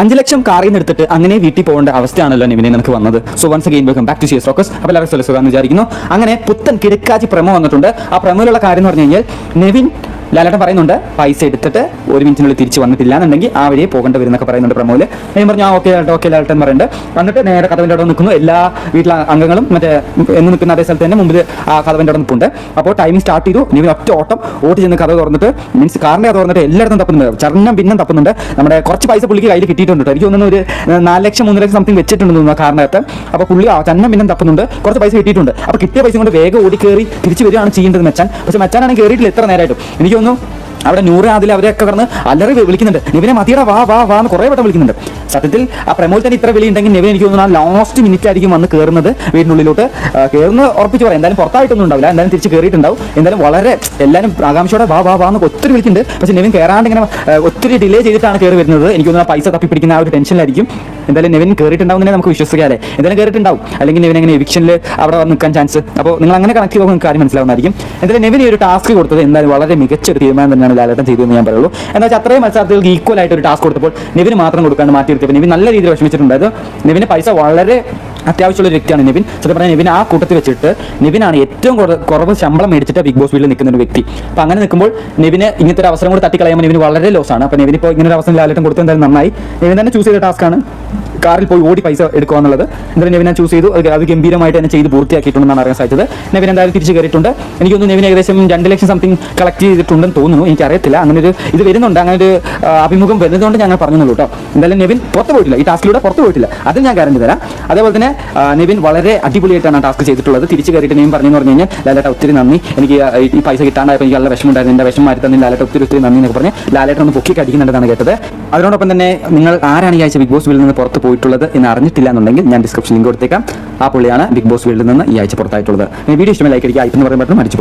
അഞ്ച് ലക്ഷം കാറിൽ നിന്ന് എടുത്തിട്ട് അങ്ങനെ വീട്ടിൽ പോകേണ്ട അവസ്ഥയാണല്ലോ നിവിനെ നിനക്ക് വന്നത്. So once again welcome back to സിയസ് റോക്കസ് അപ്പോൾ എല്ലാവരും സുലസുഖം വിചാരിക്കുന്നു. അങ്ങനെ പുത്തൻ കിടക്കാച്ചി പ്രമോ വന്നിട്ടുണ്ട്. ആ പ്രമോയിലുള്ള കാര്യം എന്ന് പറഞ്ഞു കഴിഞ്ഞാൽ നെവിൻ ലാലേട്ടൻ പറയുന്നുണ്ട് പൈസ എടുത്തിട്ട് ഒരു മിനിറ്റിനുള്ളിൽ തിരിച്ച് വന്നിട്ടില്ല എന്നുണ്ടെങ്കിൽ ആ വഴിയെ പോകേണ്ടി വരുന്നൊക്കെ പറയുന്നുണ്ട് പ്രമോൽ ഞാൻ പറഞ്ഞു ആ ഓക്കെ ലാലേട്ടൻ ഓക്കെ ലാലേട്ടൻ പറയുന്നുണ്ട് വന്നിട്ട് നേരെ കഥവിന്റെ അവിടെ നിൽക്കുന്നു. എല്ലാ വീട്ടിലെ അംഗങ്ങളും മറ്റേ എന്ന് നിൽക്കുന്ന അതേ സ്ഥലത്ത് തന്നെ മുമ്പിൽ ആ കഥവിന്റെ അവിടെ നിൽപ്പുണ്ട്. അപ്പോൾ ടൈമിംഗ് സ്റ്റാർട്ട് ചെയ്തു. നിവിൻ ഒറ്റ ഓട്ടം. ഓടി ചെന്ന് കഥ തുറന്നിട്ട് മീൻസ് കാറിന്റെ കഥ തുറന്നിട്ട് എല്ലായിടത്തും തപ്പുന്നുണ്ട്. ചരണം ഭിന്നം തപ്പുന്നുണ്ട്. നമ്മുടെ കുറച്ച് പൈസ പുള്ളിക്ക് കയ്യിൽ കിട്ടിയിട്ടുണ്ട് കേട്ടോ. എനിക്ക് തോന്നുന്നു ഒരു നാല് ലക്ഷം മൂന്ന് ലക്ഷം സംതിങ് വെച്ചിട്ടുണ്ട് ആ കാറിനകത്ത്. അപ്പോൾ പുള്ളി ചന്നം ഭിന്നം തപ്പുന്നുണ്ട്. കുറച്ച് പൈസ കിട്ടിയിട്ടുണ്ട്. അപ്പോൾ കിട്ടിയ പൈസ കൊണ്ട് വേഗം ഓടി കയറി തിരിച്ച് വരികയാണ് ചെയ്യേണ്ടത് മെച്ചാൻ. പക്ഷേ മെച്ചാനാണെങ്കിൽ കയറിയിട്ടില്ല എത്ര നേരമായിട്ടും എനിക്ക് തോന്നുന്നു അവിടെ നൂറ് അതിൽ അവരെയൊക്കെ കിടന്ന് അല്ലറി വിളിക്കുന്നുണ്ട്. നിവിനെ മതിയുടെ വാ വാ വാ എന്ന് കുറേ വട്ടം വിളിക്കുന്നുണ്ട്. സത്യത്തിൽ ആ പ്രമോൾ തന്നെ ഇത്ര വിളി ഉണ്ടെങ്കിൽ നിവിൻ എനിക്ക് തോന്നുന്നു ലാസ്റ്റ് മിനിറ്റ് ആയിരിക്കും വന്ന് കയറുന്നത് വീടിനുള്ളിലോട്ട്. കയറുന്ന ഉറപ്പിച്ച് പറയാം. എന്തായാലും പുറത്തായിട്ടൊന്നും ഉണ്ടാവില്ല. എന്തായാലും തിരിച്ച് കയറിയിട്ടുണ്ടാവും എന്തായാലും വളരെ എല്ലാവരും ആകാംക്ഷയോടെ വാ വാ വാ എന്ന് ഒത്തിരി വിളിക്കുന്നുണ്ട്. പക്ഷേ നിവിൻ കയറാണ്ട് ഇങ്ങനെ ഒത്തിരി ഡിലേ ചെയ്തിട്ടാണ് കയറി വരുന്നത്. എനിക്ക് തോന്നുന്നു പൈസ തപ്പി പിടിക്കുന്ന ആ ഒരു ടെൻഷനിലായിരിക്കും എന്തായാലും നിവിൻ കയറിയിട്ടുണ്ടാവുന്നതിനെ നമുക്ക് വിശ്വസിക്കാതെ എന്തായാലും കയറിയിട്ടുണ്ടാവും അല്ലെങ്കിൽ നിവിൻ അങ്ങനെ എവിക്ഷനിൽ അവിടെ നിൽക്കാൻ ചാൻസ് അപ്പോൾ നിങ്ങൾ അങ്ങനെ കണക്ട് ചെയ്യുമ്പോൾ നിങ്ങൾക്ക് കാര്യം മനസ്സിലാവുന്നതായിരിക്കും. എന്തായാലും നിവിൻ ഈ ഒരു ടാസ്ക് കൊടുത്തത് എന്തായാലും വളരെ മികച്ച ഒരു തീരുമാനം തന്നെയാണ് ലാലേട്ടൻ ചെയ്തതെന്ന് ഞാൻ പറയുള്ളൂ. വെച്ചാൽ അത്രയും മത്സരാർത്ഥികൾക്ക് ഈക്വൽ ആയിട്ട് ഒരു ടാസ്ക് കൊടുത്തപ്പോൾ നിവിന് മാത്രം കൊടുക്കാണ്ട് മാറ്റി നിർത്തിയപ്പോൾ നെവിൻ നല്ല രീതിയിൽ വിഷമിച്ചിട്ടുണ്ടായത് നിവിന് പൈസ വളരെ അത്യാവശ്യമുള്ള വ്യക്തിയാണ് നിവിൻ. സത്യം പറഞ്ഞാൽ നിവിൻ ആ കൂട്ടത്തിൽ വെച്ചിട്ട് നിവിനാണ് ഏറ്റവും കുറ- കുറവ് ശമ്പളം മേടിച്ചിട്ട് ബിഗ് ബോസ് വീട്ടിൽ നിൽക്കുന്ന ഒരു വ്യക്തി. അപ്പം അങ്ങനെ നിൽക്കുമ്പോൾ നിവിന് ഇങ്ങനത്തെ ഒരു അവസരം കൂടി തട്ടിക്കളയുമ്പോൾ നിവിന് വളരെ ലോസ് ആണ്. അപ്പം നിവിൻ ഇപ്പോൾ ഇങ്ങനെ ഒരു അവസരം ലാലേട്ടൻ കൊടുത്തു എന്തായാലും നന്നായി. നിവിൻ തന്നെ ചൂസ് ചെയ്ത ടാസ്ക് ആണ്. കാറിൽ പോയി ഓടി പൈസ എടുക്കുക എന്നുള്ളത്. എന്തായാലും നെവിനെ ചൂസ് ചെയ്തു. അത് ഗംഭീരമായിട്ട് തന്നെ ചെയ്ത് പൂർത്തിയാക്കിയിട്ടുണ്ടെന്നാണ് അറിയാൻ സാധിച്ചത്. നിവിൻ എന്തായാലും തിരിച്ച് കയറിയിട്ടുണ്ട്. എനിക്ക് തോന്നുന്നു ഏകദേശം രണ്ട് ലക്ഷം സംതിങ് കളക്ട് ചെയ്തിട്ടുണ്ടെന്ന് തോന്നുന്നു. എനിക്ക് എനിക്കറിയത്തില്ല. അങ്ങനെ ഒരു ഇത് വരുന്നുണ്ട്. അങ്ങനെ ഒരു അഭിമുഖം വരുന്നതുകൊണ്ട് ഞങ്ങൾ പറഞ്ഞുള്ളൂ കേട്ടോ. എന്തായാലും നിവിൻ പുറത്ത് പോയിട്ടില്ല. ഈ ടാസ്കിലൂടെ പുറത്ത് പോയിട്ടില്ല. അത് ഞാൻ ഗ്യാരണ്ടി തരാം. അതേപോലെ തന്നെ നെവിൻ വളരെ അടിപൊളിയായിട്ടാണ് ടാസ്ക് ചെയ്തിട്ടുള്ളത്. തിരിച്ചു കയറിയിട്ട് നിവിൻ പറഞ്ഞു പറഞ്ഞു കഴിഞ്ഞാൽ ലാലേട്ട ഒത്തിരി നന്ദി. എനിക്ക് ഈ പൈസ കിട്ടാണ്ടായപ്പോൾ എനിക്ക് നല്ല വിഷമമുണ്ടായിരുന്നു. എന്റെ വിഷമം മാറ്റി തന്നെ ലാലേട്ട ഒത്തിരി ഒത്തിരി നന്ദി എന്നൊക്കെ പറഞ്ഞ് ലാലേട്ട ഒന്ന് പൊക്കി കടിക്കുന്നുണ്ടെന്നാണ് കേട്ടത്. അതിനോടൊപ്പം തന്നെ നിങ്ങൾ ആരാണ് ഈ ആഴ്ച ബിഗ് ബോസ് വീട്ടിൽ നിന്ന് പുറത്ത് പോയിട്ടുള്ളത് എന്ന് അറിഞ്ഞിട്ടില്ല എന്നുണ്ടെങ്കിൽ ഞാൻ ഡിസ്ക്രിപ്ഷൻ ലിങ്ക് കൊടുത്തേക്കാം. ആ പുള്ളിയാണ് ബിഗ് ബോസ് വീട്ടിൽ നിന്ന് ഈ ആഴ്ച പുറത്തായിട്ടുള്ളത്. വീഡിയോ ഇഷ്ടമായി ലൈക്ക് അടിക്കുക. ഐറ്റം എന്ന് പറയുമ്പോൾ മടിച്ചു